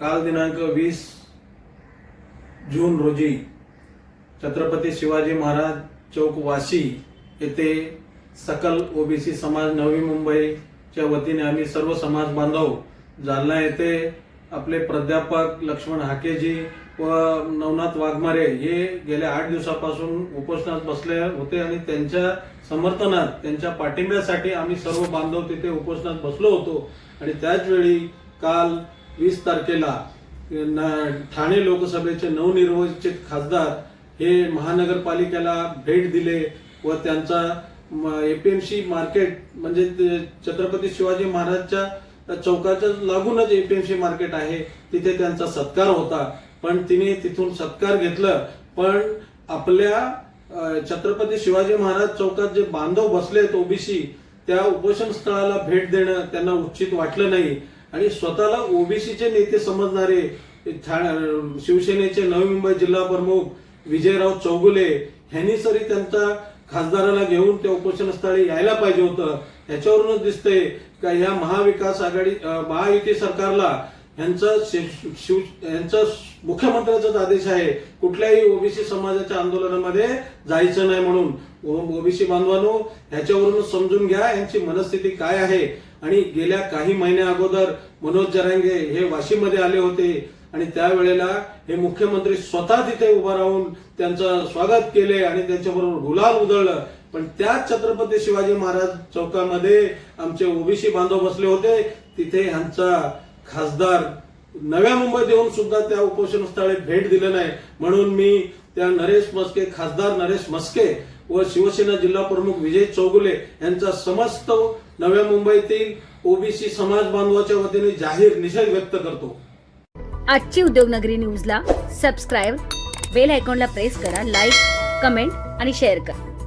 काल दिनांक वीस जून रोजी छत्रपती शिवाजी महाराज चौक वाशी येथे सकल ओबीसी समाज नवी मुंबईच्या वतीने आम्ही सर्व समाज बांधव जालना येथे आपले प्राध्यापक लक्ष्मण हाकेजी व नवनाथ वाघमारे हे गेल्या आठ दिवसापासून उपोषणात बसले होते आणि त्यांच्या समर्थनात त्यांच्या पाठिंब्यासाठी आम्ही सर्व बांधव तिथे उपोषणात बसलो होतो. आणि त्याच वेळी काल वीस तारखेला ठाणे लोकसभेचे नवनिर्वाचित खासदार हे महानगरपालिकेला भेट दिले व त्यांचा एपीएमसी मार्केट म्हणजे ते छत्रपती शिवाजी महाराजच्या चौकाच्या लागूनच एपीएमसी मार्केट आहे. तिथे त्यांचा सत्कार होता. पण तिने तिथून सत्कार घेतलं. पण आपल्या छत्रपती शिवाजी महाराज चौकात जे बांधव बसलेत ओबीसी त्या उपोषण स्थळाला भेट देणं त्यांना उचित वाटलं नाही. आणि स्वतःला ओबीसीचे नेते समजणारे शिवसेनेचे नवी मुंबई जिल्हा प्रमुख विजयराव चौगुले ह्यांनी सरी त्यांचा खासदाराला घेऊन त्या उपोषण स्थळी यायला पाहिजे होतं. ह्याच्यावरूनच दिसतंय का ह्या महाविकास आघाडी महायुती सरकारला यांचं शिव शिव- यांचं मुख्यमंत्र्याचाच आदेश आहे. कुठल्याही ओबीसी समाजाच्या आंदोलनामध्ये जायचं नाही म्हणून. ओबीसी बांधवांनो ह्याच्यावरूनच समजून घ्या यांची मनस्थिती काय आहे. आणि गेल्या काही महिन्या अगोदर मनोज जरांगे हे वाशीमध्ये आले होते. आणि त्यावेळेला हे मुख्यमंत्री स्वतः तिथे उभा राहून त्यांचं स्वागत केले आणि त्यांच्याबरोबर गुलाल उधळलं. पण त्याच छत्रपती शिवाजी महाराज चौकामध्ये आमचे ओबीसी बांधव बसले होते. तिथे ह्यांचा खासदार नव्या मुंबईत येऊन सुद्धा त्या उपोषण स्थळी भेट दिलं नाही. म्हणून मी त्या नरेश मस्के खासदार नरेश मस्के व शिवसेना जिल्हा प्रमुख विजय चौगुले यांचा समस्त नव्या मुंबईतील ओबीसी समाज बांधवाच्या वतीने जाहीर निषेध व्यक्त करतो. आजची उद्योगनगरी न्यूजला सबस्क्राईब बेल आयकॉनला प्रेस करा लाईक कमेंट आणि शेअर करा.